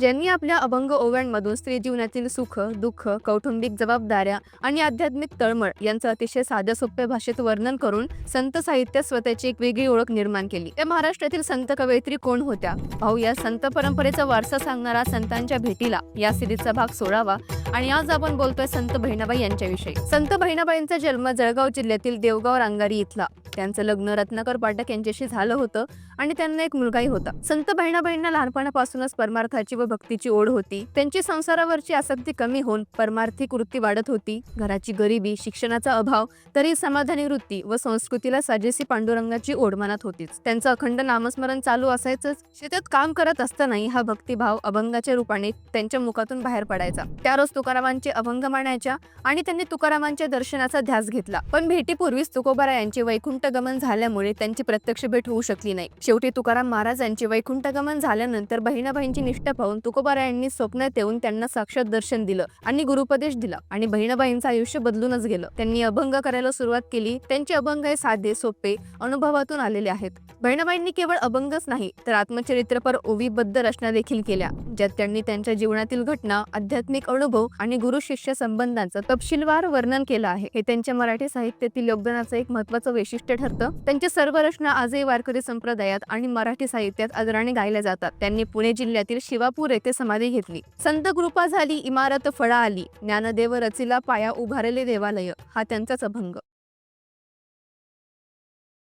ज्यांनी आपल्या अभंग ओव्यांमधून स्त्री जीवनातील सुख दुःख कौटुंबिक जबाबदाऱ्या आणि आध्यात्मिक तळमळ यांचं अतिशय साध्या सोप्या भाषेत वर्णन करून संत साहित्यात स्वतःची एक वेगळी ओळख निर्माण केली. त्या महाराष्ट्रातील संत कवयित्री कोण होत्या? भाऊ या संत परंपरेचा वारसा सांगणारा संतांच्या भेटीला या सिरीजचा भाग सोडावा आणि आज आपण बोलतोय संत बहिणाबाई यांच्याविषयी. संत बहिणाबाईंचा जन्म जळगाव जिल्ह्यातील देवगाव रांगारी इथला. त्यांचं लग्न रत्नाकर पाठक यांच्याशी झालं होतं आणि त्यांना एक मुलगाही होता. संत बहिणाबाईंना लहानपणापासूनच परमार्थाची व भक्तीची ओढ होती. त्यांची संसारावरची आसक्ती कमी होऊन परमार्थिक वृत्ती वाढत होती. घराची गरिबी शिक्षणाचा अभाव तरी समाधानी वृत्ती व संस्कृतीला साजेसी पांडुरंगाची ओढ मनात होतीच. त्यांचं अखंड नामस्मरण चालू असायचंच. शेतात काम करत असतानाही हा भक्तिभाव अभंगाच्या रूपाने त्यांच्या मुखातून बाहेर पडायचा. त्या रोज तुकारामांचे अभंग मानायच्या आणि त्यांनी तुकारामांच्या दर्शनाचा ध्यास घेतला. पण भेटीपूर्वीच तुकोबारा यांचे वैकुंठ गमन झाल्यामुळे त्यांची प्रत्यक्ष भेट होऊ शकली नाही. शेवटी तुकाराम महाराजांचे वैकुंठगमन झाल्यानंतर बहिणाबाईंची निष्ठा पाहून तुकोबारा यांनी स्वप्नात येऊन त्यांना साक्षात दर्शन दिलं आणि गुरुपदेश दिला आणि बहिणाबाईंचं आयुष्य बदलूनच गेलं. त्यांनी अभंग करायला सुरुवात केली. त्यांचे अभंग हे साधे सोपे अनुभवातून आलेले आहेत. बहिणाबाईंनी केवळ अभंगच नाही तर आत्मचरित्रपर ओवीबद्ध रचना देखील केल्या ज्यात त्यांनी त्यांच्या जीवनातील घटना आध्यात्मिक अनुभव आणि गुरु शिष्य संबंधांचं तपशीलवार वर्णन केलं आहे. हे त्यांच्या मराठी साहित्यातील योगदानाचं एक महत्वाचं वैशिष्ट्य ठरतं. त्यांच्या सर्व रचना आजही वारकरी संप्रदायात आणि मराठी साहित्यात आदराने गायल्या जातात. त्यांनी पुणे जिल्ह्यातील शिवापूर येथे समाधी घेतली. संत कृपा झाली इमारत फळा आली. ज्ञानदेव रचिला पाया उभारले देवालय. हा त्यांचाच अभंग.